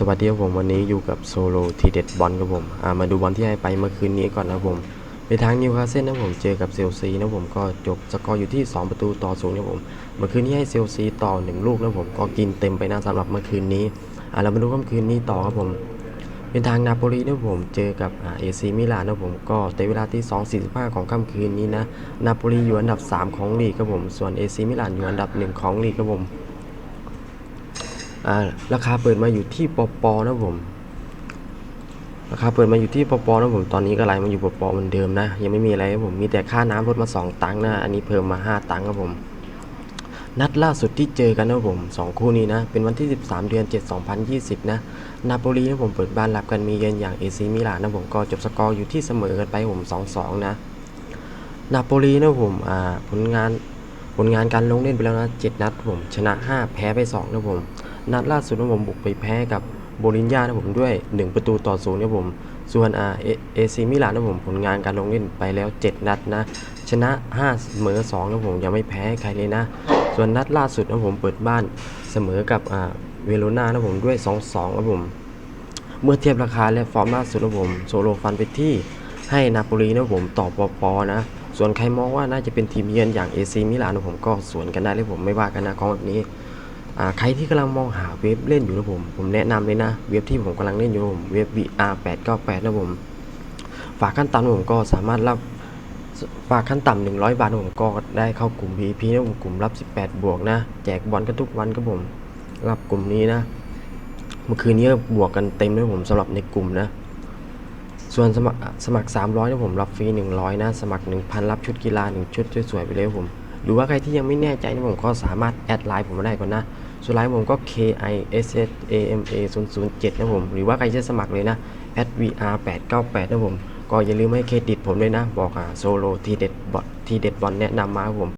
สวัสดีครับผมวันนี้อยู่กับโซโลทีเด็ดบอลครับผมามาดูบอลที่ให้ไปเมื่อคืนนี้ก่อนนะผมในทางนิวคาสเซิลนะผมเจอกับเซลซีนะผมก็จบสกอร์อยู่ที่ 2 ประตูต่อศูนย์นะผมเมื่อคืนนี้ให้เซลซีต่อ 1 ลูกนะผมก็กินเต็มไปนะสำหรับเมื่อคืนนี้อ่าเรามาดูค่ำคืนนี้ต่อครับผมเป็นทางนาโปลีนะผมเจอกับเอซีมิลานนะผมก็ในเวลาที่ 2.45 ของค่ำคืนนี้นะนาโปลีอยู่อันดับ 3 ของลีกครับผมส่วนเอซีมิลานอยู่อันดับ 1 ของลีกครับผม ราคาเปิดมาอยู่ที่ปปนะผม ราคาเปิดมาอยู่ที่ปปนะผม ตอนนี้ก็ไล่มาอยู่ปปเหมือนเดิมนะ ยังไม่มีอะไรครับผม มีแต่ค่าน้ำลดมา 2 ตังค์นะ อันนี้เพิ่มมา 5 ตังค์ครับผม นัดล่าสุดที่เจอกันนะผมสองคู่นี้นะ เป็นวันที่ 13 เดือน 7 2020 นะ นาโปลีนะผมเปิดบ้านรับกันมีเยือนอย่างเอซีมิลานนะผม ก็จบสกอร์อยู่ที่เสมอกันไปผม 2-2 นะ นาโปลีนะผมอ่าผลงานผลงานการลงเล่นไปแล้วนะ 7 นัดผม ชนะ 5 แพ้ไป2นะผม นัดล่าสุดนะผมบุกไปแพ้กับโบลินญานะผมด้วย 1 ประตูต่อศูนย์นะผมส่วนอาเอซีมิลานนะผมผลงานการลงเล่นไปแล้ว 7 นัดนะ ชนะ5เสมอ2นะผมยังไม่แพ้ใครเลยนะ ส่วนนัดล่าสุดนะผมเปิดบ้านเสมอกับอ่าเวโรนานะผมด้วย 2-2นะผมเมื่อเทียบราคาและฟอร์มล่าสุดนะผมโซโลฟันไปที่ให้นาโปลีนะผมต่อปอปอนะ ส่วนใครมองว่าน่าจะเป็นทีมเยือนอย่างเอซีมิลานนะผมก็สวนกันได้เลยผมไม่ว่ากันนะของแบบนี้ ใครที่กำลังมองหาเว็บเล่นอยู่นะผม ผมแนะนำเลยนะ เว็บที่ผมกำลังเล่นอยู่ผมเว็บ VR 898นะผม ฝากขั้นต่ำนผมก็สามารถรับฝากขั้นต่ำ100บาทผมก็ได้เข้ากลุ่ม VIP นะผมกลุ่มรับ 18 บวกนะ แจกบอลกันทุกวันครับผม รับกลุ่มนี้นะ เมื่อคืนนี้บวกกันเต็มเลยผมสำหรับในกลุ่มนะ ส่วนสมัครสมัคร 300นะผมรับฟรี 100 นะ สมัคร 1,000 รับชุดกีฬา 1 ชุดสวยๆไปเลยผม หรือว่าใครที่ยังไม่แน่ใจนะผมก็สามารถแอดไลน์ผมมาได้ก่อนนะ สุดท้ายผมก็ K I S S A M A 0 0 7 นะผม หรือว่าใครจะสมัครเลยนะ @VR 898 นะผม ก็อย่าลืมให้เครดิตผมด้วยนะ บอกอ่าโซโลทีเด็ดบอททีเด็ดบอลแนะนำมาผม